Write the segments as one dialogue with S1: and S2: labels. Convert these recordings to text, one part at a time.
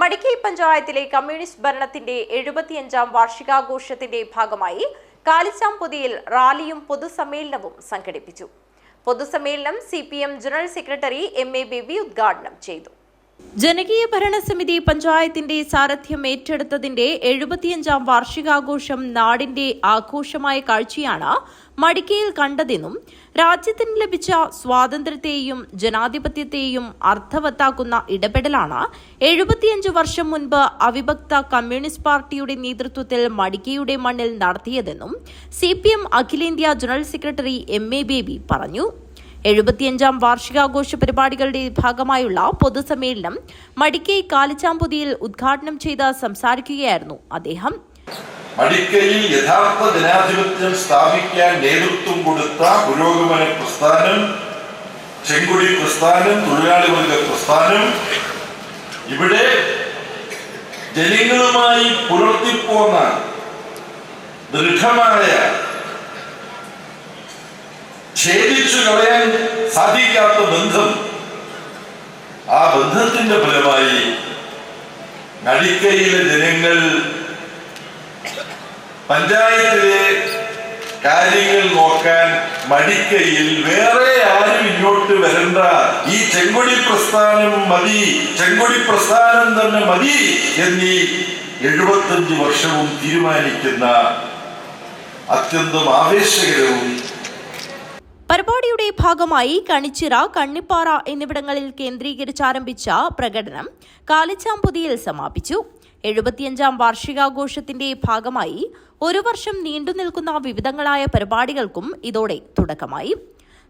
S1: മടിക്കൈ പഞ്ചായത്തിലെ കമ്മ്യൂണിസ്റ്റ് ഭരണത്തിന്റെ എഴുപത്തിയഞ്ചാം വാർഷികാഘോഷത്തിന്റെ ഭാഗമായി കാലിച്ചാംപൊതിയിൽ റാലിയും പൊതുസമ്മേളനവും സംഘടിപ്പിച്ചു. പൊതുസമ്മേളനം C general secretary M A Baby ഉദ്ഘാടനം ചെയ്തു. ജനകീയ ഭരണസമിതി പഞ്ചായത്തിന്റെ സാരഥ്യം ഏറ്റെടുത്തതിന്റെ എഴുപത്തിയഞ്ചാം വാർഷികാഘോഷം നാടിന്റെ ആഘോഷമായ കാഴ്ചയാണ് മടിക്കയിൽ കണ്ടതെന്നും രാജ്യത്തിന് ലഭിച്ച സ്വാതന്ത്ര്യത്തെയും ജനാധിപത്യത്തെയും അർത്ഥവത്താക്കുന്ന ഇടപെടലാണ് എഴുപത്തിയഞ്ച് വർഷം മുൻപ് അവിഭക്ത കമ്മ്യൂണിസ്റ്റ് പാർട്ടിയുടെ നേതൃത്വത്തിൽ മടിക്കയുടെ മണ്ണിൽ നടത്തിയതെന്നും സി അഖിലേന്ത്യാ general secretary M A Baby പറഞ്ഞു. എഴുപത്തിയഞ്ചാം വാർഷികാഘോഷ പരിപാടികളുടെ ഭാഗമായുള്ള പൊതുസമ്മേളനം മടിക്കൈ കാലിച്ചാമ്പുതിയിൽ ഉദ്ഘാടനം ചെയ്ത് സംസാരിക്കുകയായിരുന്നു അദ്ദേഹം.
S2: മടിക്കയിൽ യഥാർത്ഥ ജനാധിപത്യം സ്ഥാപിക്കാൻ നേതൃത്വം കൊടുത്ത പുരോഗമന പ്രസ്ഥാനം ചെങ്കുടി പ്രസ്ഥാനം തൊഴിലാളി വർഗ പ്രസ്ഥാനം ഇവിടെ ജനങ്ങളുമായി പുലർത്തിപ്പോന്ന ദൃഢമായ ഛേദിച്ചു കളയാൻ സാധിക്കാത്ത ബന്ധം. ആ ബന്ധത്തിന്റെ ഫലമായി നടിക്കയിലെ ജനങ്ങൾ പഞ്ചായത്തിലെ കാര്യങ്ങൾ നോക്കാൻ മടിക്കയിൽ വേറെ ആരും ഇങ്ങോട്ട് വരണ്ട. ഈ ചെങ്കൊടി പ്രസ്ഥാനം മതി ചെങ്കൊടി പ്രസ്ഥാനം തന്നെ മതി എന്നീ എഴുപത്തഞ്ച് വർഷവും തീരുമാനിക്കുന്ന അത്യന്തം ആവേശകരവും
S1: പരിപാടിയുടെ ഭാഗമായി കണിച്ചിറ കണ്ണിപ്പാറ എന്നിവിടങ്ങളിൽ കേന്ദ്രീകരിച്ച് ആരംഭിച്ച പ്രകടനം കാലിച്ചാമ്പുതിയിൽ സമാപിച്ചു. എഴുപത്തിയഞ്ചാം വാർഷികാഘോഷത്തിന്റെ ഭാഗമായി ഒരു വർഷം നീണ്ടുനിൽക്കുന്ന വിവിധങ്ങളായ പരിപാടികൾക്കും ഇതോടെ തുടക്കമായി.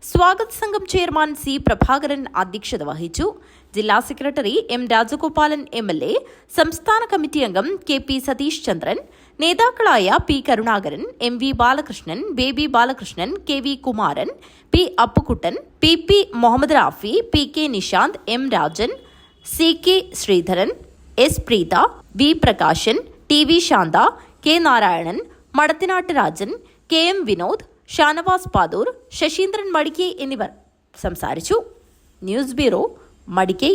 S1: സ്വാഗത സംഘം ചെയർമാൻ സി പ്രഭാകരൻ അധ്യക്ഷത വഹിച്ചു. ജില്ലാ secretary M Rajagopalan M L A സംസ്ഥാന കമ്മിറ്റി അംഗം കെ പി സതീഷ് ചന്ദ്രൻ നേതാക്കളായ P Karunakaran M V Balakrishnan Baby Balakrishnan K V Kumaran P Appukuttan P P Muhammad Rafi P K Nishanth M Rajan C K Sreedharan S Preetha V Prakashan T V Shantha K Narayanan Madathinattu Rajan K M Vinod Shanavas Padur Sasheendran Madikkai എന്നിവർ സംസാരിച്ചു. News bureau Madikkai.